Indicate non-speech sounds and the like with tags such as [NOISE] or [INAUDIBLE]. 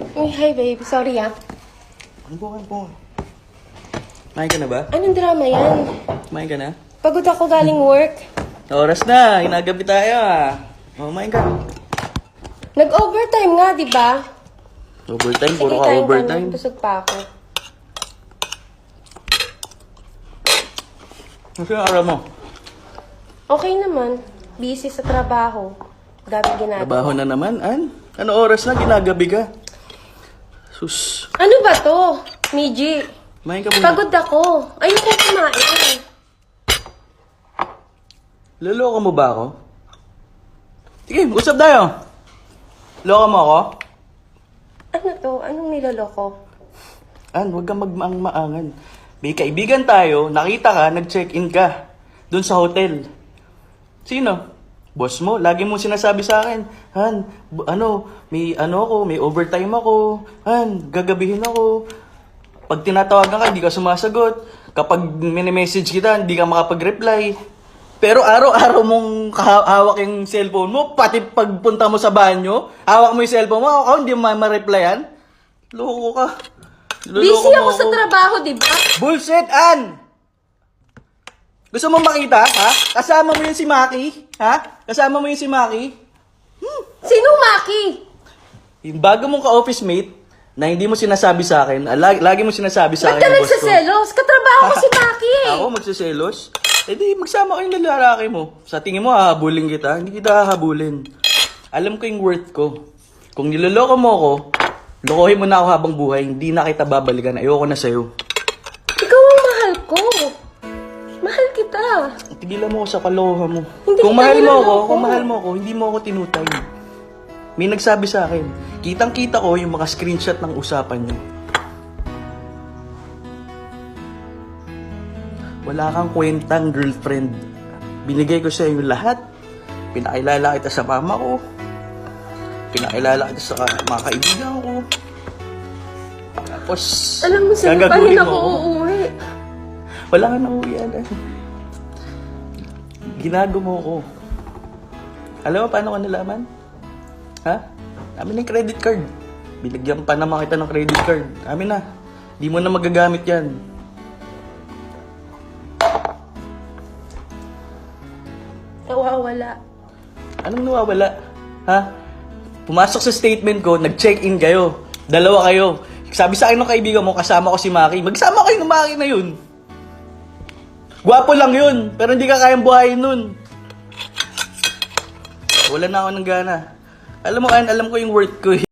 Uy, hi babe. Sorry ah. Ano po, ano po? Kumain ka na ba? Anong drama yan? Kumain ka na? Pagod ako galing work. Oras na, inagabi tayo ah. Oh, kumain ka. Nag-overtime nga, di ba? Overtime, puro ka overtime. na. Busog pa ako. Ano yung araw mo? Okay naman. Busy sa trabaho. Dami ginagawa. Trabaho na naman, An? Ano oras na, ginagabi ka? Sus, Ano ba to? Miji. kumain ka muna. Pagod ako. Ayoko kumain. Loloko mo ba ako? Sige, usap tayo. Loko mo ako? Ano to? Anong niloloko? An, huwag kang magmaang-maangan. May kaibigan tayo, nakita ka, nag-check-in ka. Doon sa hotel. Sino? Boss mo, lagi mo sinasabi sa akin, Han, ano, may ano ako, may overtime ako. Han, gagabihin ako. Pag tinatawagan ka, hindi ka sumasagot. Kapag mini-message kita, hindi ka makapag-reply. Pero araw-araw mong hawak yung cellphone mo, pati pagpunta mo sa banyo, hawak mo yung cellphone mo, ako hindi mo ma-replyan. Loko ka. Niloloko Busy mo ako sa trabaho, di ba? Bullshit, An! Gusto mo makita, ha? Kasama mo yun si Maki? Ha? Kasama mo yun si Maki? Sinong Maki? Yung bago mong ka-office mate, na hindi mo sinasabi sa akin, ah, lagi, lagi mo sinasabi sa Ba't akin ka yung boss ko. nagsaselos? Katrabaho ko si [LAUGHS] Maki eh. Ako magsiselos? Eh di, magsama kayong lalaki mo. Sa tingin mo, hahabulin kita. Hindi kita hahabulin. Alam ko yung worth ko. Kung niloloko mo ako, lokohin mo na ako habang buhay. Hindi na kita babalikan. Ayoko na sa'yo. Ikaw ang mahal ko. Mahal kita. Tigilan mo ako sa kalokohan mo. Hindi kung mahal mo ako, kung mahal mo ako, hindi mo ako tinutay. May nagsabi sa akin, kitang-kita ko yung mga screenshot ng usapan niyo. Wala kang kwentang girlfriend. Binigay ko sa iyo lahat. Pinakilala kita sa mama ko. Pinakilala kita sa mga kaibigan ko. Tapos, Alam mo, saan pa rin ako. uuwi? Wala ka na uwian. eh. Ginago mo ko. Alam mo paano ka nalaman? Ha? Amin na yung credit card. Binigyan pa naman kita ng credit card. Amin na. Di mo na magagamit yan. Nawawala. Anong nawawala? Ha? Pumasok sa statement ko, nag-check-in kayo. Dalawa kayo. Sabi sa akin ng kaibigan mo, kasama ko si Maki. Magsama kayo ng Maki na yun. Gwapo lang yun, pero hindi ka kayang buhayin nun. Wala na ako ng gana. Alam mo, Ann, alam ko yung worth ko eh.